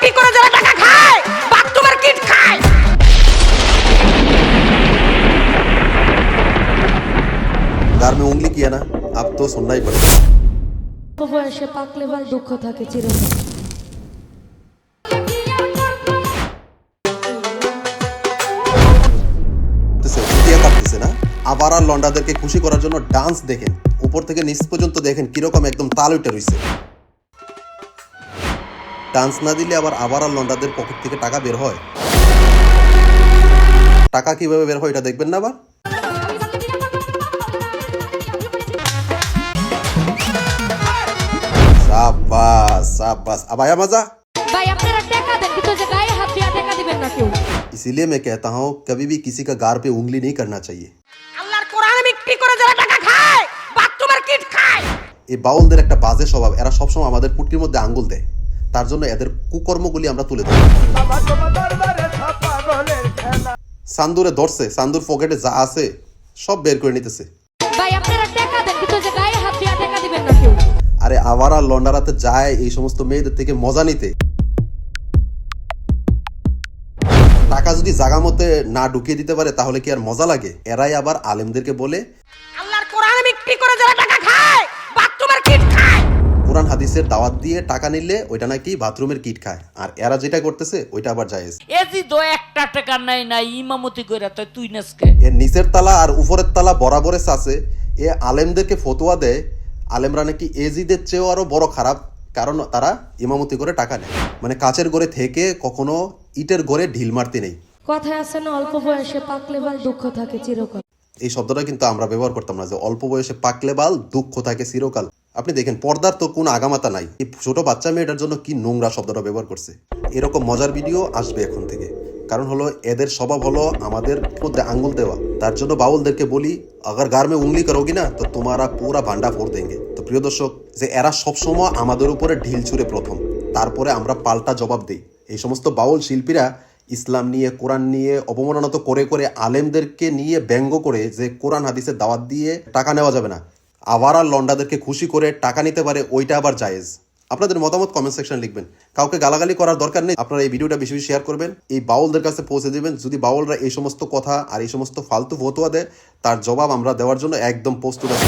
বিক্রি করে যারা টাকা খায় বাথরুমের কিট খায় गार में उंगली किया ना अब तो सुनना ही पड़ेगा বয়সে পাকলে বাল দুঃখ থাকে চিরকাল করতেছে, ফুটিয়ে কাটতেছে না আবার আর লন্ডাদেরকে খুশি করার জন্য ডান্স দেখেন উপর থেকে নিচ পর্যন্ত দেখেন কিরকম একদম তাল উঠে রইছে ডান্স না দিলে আবার আবার আর লন্ডাদের পকেট থেকে টাকা বের হয় টাকা কিভাবে বের হয় এটা দেখবেন না আবার সাবাস সাবাস अब आया मजा ভাই আপনারা টাকা দেন কিন্তু যে গায়ে হাত দিয়া টাকা দিবেন না কেউ इसीलिए मैं कहता हूँ कभी भी किसी का गार पे उंगली नहीं करना चाहिए আল্লাহর কোরআন বিক্রি করে যারা টাকা খায় বাথরুমের কিট খায় এই বাউলদের একটা বাজে স্বভাব এরা সবসময় আমাদের পুটকির মধ্যে আঙ্গুল দেয় তার জন্য এদের কুকর্মগুলি আমরা তুলে ধরি। সান্দুরে ধরছে সান্দুর পকেটে যা আছে সব বের করে নিতেছে। আরে আবার আর লন্ডারাতে যায় এই সমস্ত মেয়েদের থেকে মজা নিতে। টাকা যদি জাগা মতে না ঢুকিয়ে দিতে পারে তাহলে কি আর মজা লাগে? এরাই আবার আলেমদেরকে বলে হাদিসের দাওয়াত দিয়ে টাকা নিলে ওইটা নাকি বাথরুমের কিট খায়। আর এরা যেটা করতেছে ওইটা আবার জায়েজ। এজি তো একটা টাকা নাই না ইমামতি কইরা তো তুই নাচকে। এর নিচের তালা আর উপরের তালা বরাবরে আছে। এ আলেমদেরকে ফতোয়া দেয়। আলেমরা নাকি এজিদের চেয়েও আরও বড় খারাপ কারণ তারা ইমামতি করে টাকা নেয়। মানে কাচের গড়ে থেকে কখনো ইটের গড়ে ঢিল মারতে নেই। কথায় আছে না অল্প বয়সে পাকলে বাল দুঃখ থাকে চিরকাল। এই শব্দটা কিন্তু আমরা ব্যবহার করতাম না যে অল্প বয়সে পাকলে বাল দুঃখ থাকে চিরকাল। আপনি দেখেন, পর্দার তো কোনো আগামাতা নাই। এই ছোট বাচ্চা মেয়েটার জন্য কি নোংরা শব্দটা ব্যবহার করছে? এরকম মজার ভিডিও আসবে এখন থেকে। কারণ হলো, এদের স্বভাব হলো আমাদের মধ্যে আঙ্গুল দেওয়া। তার জন্য বাউলদেরকে বলি, আগার গার মে উংলি করোগি না, তো তোমারা পুরা ভান্ডা ফোর দেঙ্গে। তো প্রিয় দর্শক, যে এরা সবসময় আমাদের উপরে ঢিল ছুড়ে প্রথম, তারপরে আমরা পাল্টা জবাব দিই। এই সমস্ত বাউল শিল্পীরা ইসলাম নিয়ে, কোরআন নিয়ে, অবমাননা তো করে করে আলেমদেরকে নিয়ে ব্যঙ্গ করে যে কোরআন, হাদিসের দাওয়াত দিয়ে টাকা নেওয়া যাবে না। আবার আর লন্ডাদেরকে খুশি করে টাকা নিতে পারে, ওইটা আবার জায়েজ। আপনাদের মতামত কমেন্ট সেকশন লিখবেন। কাউকে গালাগালি করার দরকার নেই, আপনারা এই ভিডিওটা বেশি বেশি শেয়ার করবেন। এই বাউলদের কাছে পৌঁছে দেবেন। যদি বাউলরা এই সমস্ত কথা আর এই সমস্ত ফালতু ফতোয়া দেয়, তার জবাব আমরা দেওয়ার জন্য একদম প্রস্তুত আছি।